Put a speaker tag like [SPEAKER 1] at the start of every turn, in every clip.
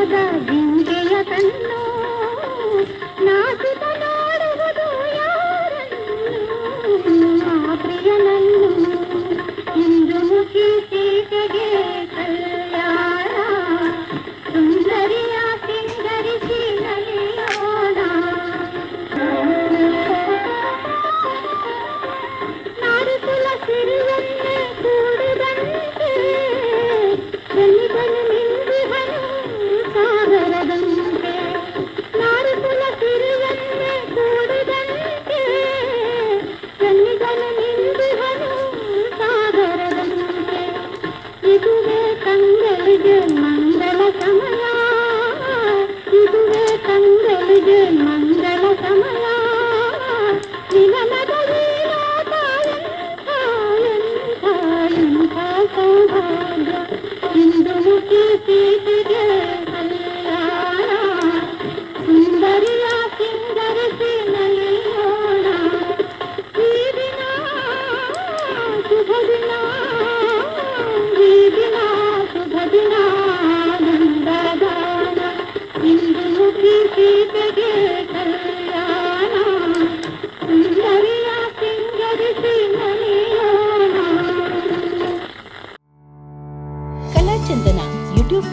[SPEAKER 1] ಗಿಂಗೆಯ ತನ್ನೋ ನಾಸಿದ ನಾಡುವುದು ಯಾರನ್ನು ಪ್ರಿಯನನ್ನು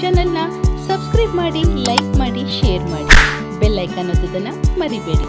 [SPEAKER 2] ಚಾನಲ್ನ ಸಬ್ಸ್ಕ್ರೈಬ್ ಮಾಡಿ ಲೈಕ್ ಮಾಡಿ ಶೇರ್ ಮಾಡಿ. ಬೆಲ್ಲೈಕನ್ ಅನ್ನೋದನ್ನು ಮರಿಬೇಡಿ.